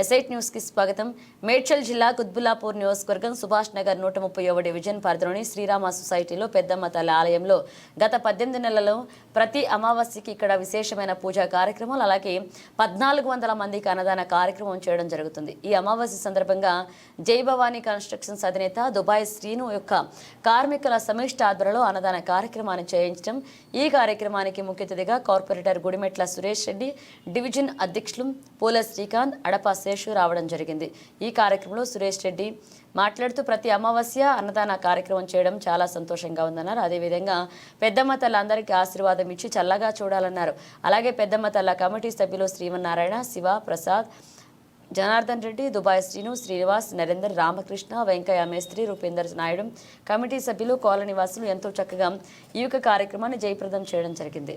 ఎస్ఐట్ న్యూస్కి స్వాగతం. మేడ్చల్ జిల్లా కుత్బుల్లాపూర్ నియోజకవర్గం సుభాష్ నగర్ నూట ముప్పై ఒకటి డివిజన్ పరిధిలోని శ్రీరామ సొసైటీలో పెద్దమ్మ తల్లి ఆలయంలో గత పద్దెనిమిది నెలల్లో ప్రతి అమావాస్యకి ఇక్కడ విశేషమైన పూజా కార్యక్రమాలు అలాగే పద్నాలుగు వందల మందికి అన్నదాన కార్యక్రమం చేయడం జరుగుతుంది. ఈ అమావాస్య సందర్భంగా జై భవానీ కన్స్ట్రక్షన్స్ అధినేత దుబాయ్ శ్రీను యొక్క కార్మికుల సమిష్టి ఆధ్వర్యంలో అన్నదాన కార్యక్రమాన్ని చేయించడం. ఈ కార్యక్రమానికి ముఖ్య అతిథిగా కార్పొరేటర్ గుడిమెట్ల సురేష్ రెడ్డి డివిజన్ అధ్యక్షులు పూల శ్రీకాంత్ అడపా శేషు రావడం జరిగింది. ఈ కార్యక్రమంలో సురేష్ రెడ్డి మాట్లాడుతూ ప్రతి అమావాస్య అన్నదాన కార్యక్రమం చేయడం చాలా సంతోషంగా ఉందన్నారు. అదేవిధంగా పెద్దమ్మ తల్లి అందరికీ ఆశీర్వాదం ఇచ్చి చల్లగా చూడాలన్నారు. అలాగే పెద్దమ్మ తల్ల కమిటీ సభ్యులు శ్రీమన్నారాయణ శివ ప్రసాద్ జనార్దన్ రెడ్డి దుబాయ్ శ్రీను శ్రీనివాస్ నరేందర్ రామకృష్ణ వెంకయ్య మేస్త్రి రూపేందర్ నాయుడు కమిటీ సభ్యులు కాలనివాసులు ఎంతో చక్కగా ఈ యొక్క కార్యక్రమాన్ని జయప్రదం చేయడం జరిగింది.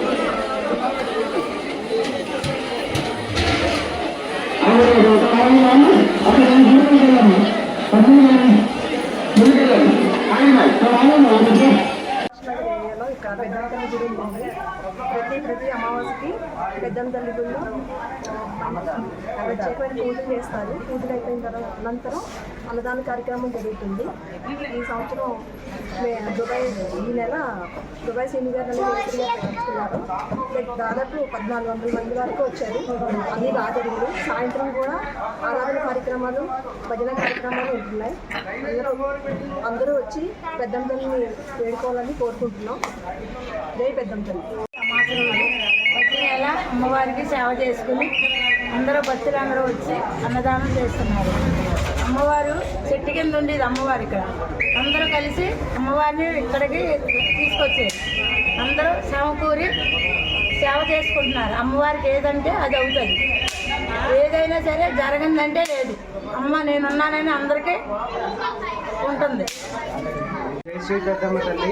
ప్రతి ప్రతి అమావాస్యకి పెద్దమ్మ తల్లి గుడిలో ప్రత్యేకమైన పూజలు చేస్తారు. పూజలు అయిపోయిన తర్వాత అనంతరం అన్నదాన కార్యక్రమం జరుగుతుంది. ఈ సంవత్సరం దుబాయ్ ఈ నెల దుబాయ్ సీని గారు దాదాపు పద్నాలుగు వందల మంది వరకు వచ్చారు. అన్ని రాజరుగులు సాయంత్రం కూడా ఆరాధన కార్యక్రమాలు భజన కార్యక్రమాలు ఉంటున్నాయి. అందరూ అందరూ వచ్చి పెద్దమ్మ తల్లిని వేడుకోవాలని కోరుకుంటున్నాం. జై పెద్దమ్మ తల్లి ప్రతి నెల అమ్మవారికి సేవ చేసుకుని అందరూ భక్తులందరూ వచ్చి అన్నదానం చేస్తున్నారు. అమ్మవారు చెట్టు కింద ఉండేది అమ్మవారు ఇక్కడ. అందరూ కలిసి అమ్మవారిని ఇక్కడికి తీసుకొచ్చేది అందరూ సమకూరి సేవ చేసుకుంటున్నారు. అమ్మవారికి ఏదంటే అది అవుతుంది. ఏదైనా సరే జరగందంటే లేదు. అమ్మ నేనున్నానని అందరికీ ఉంటుంది. జై శ్రీ పెద్దమ్మ తల్లి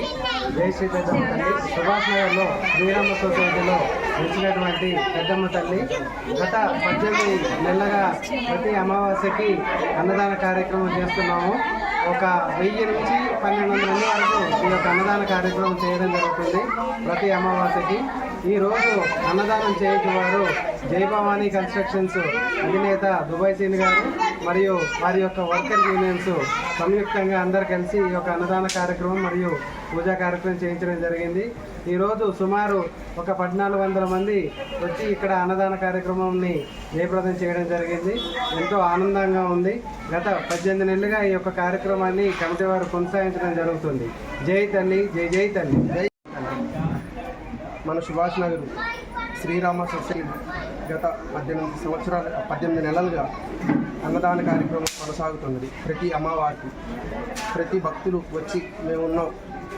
జై శ్రీ పెద్దమ్మ తల్లి. సుభాష్ నగర్లో శ్రీరామ సొసైటీలో వచ్చినటువంటి పెద్దమ్మ తల్లి. గత పద్దెనిమిది నెలలుగా ప్రతి అమావాస్యకి అన్నదాన కార్యక్రమం చేస్తున్నాము. ఒక వెయ్యి నుంచి పన్నెండు వందల మంది వరకు ఈ యొక్క అన్నదాన కార్యక్రమం చేయడం జరుగుతుంది ప్రతి అమావాస్యకి. ఈ రోజు అన్నదానం చేయటం వారు జై కన్స్ట్రక్షన్స్ అధినేత దుబాయ్ సీన్ గారు మరియు వారి యొక్క వర్కర్ యూనియన్స్ సంయుక్తంగా అందరు కలిసి ఈ యొక్క అన్నదాన కార్యక్రమం మరియు పూజా కార్యక్రమం చేయించడం జరిగింది. ఈరోజు సుమారు ఒక పద్నాలుగు వందల మంది వచ్చి ఇక్కడ అన్నదాన కార్యక్రమాన్ని జయప్రదం చేయడం జరిగింది. ఎంతో ఆనందంగా ఉంది. గత పద్దెనిమిది నెలలుగా ఈ యొక్క కార్యక్రమాన్ని కమిటీ వారు కొనసాగించడం జరుగుతుంది. జై తల్లి జై జై తల్లి. జై మన సుభాష్ నగర్ శ్రీరామ సొసైటీ గత పద్దెనిమిది సంవత్సరాలు పద్దెనిమిది నెలలుగా అన్నదాన కార్యక్రమం కొనసాగుతున్నది. ప్రతి అమ్మవారికి ప్రతి భక్తులు వచ్చి మేము ఉన్నాం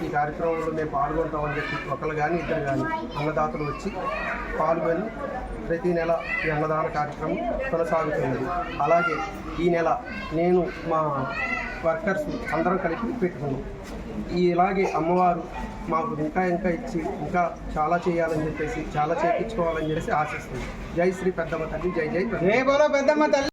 ఈ కార్యక్రమంలో మేము పాల్గొంటామని చెప్పి ఒకరు కానీ ఇద్దరు కానీ అన్నదాతలు వచ్చి పాల్గొని ప్రతి నెల ఈ అన్నదాన కార్యక్రమం కొనసాగుతున్నది. అలాగే ఈ నెల నేను మా వర్కర్స్ అందరం కలిపి పెట్టుకున్నాం. ఇలాగే అమ్మవారు మాకు ఇంకా ఇంకా ఇచ్చి ఇంకా చాలా చేయాలని చెప్పేసి చాలా చేయించుకోవాలని చెప్పేసి ఆశిస్తుంది జై శ్రీ పెద్దమ్మ తల్లి జై జై. పెద్దమ్మ తల్లి.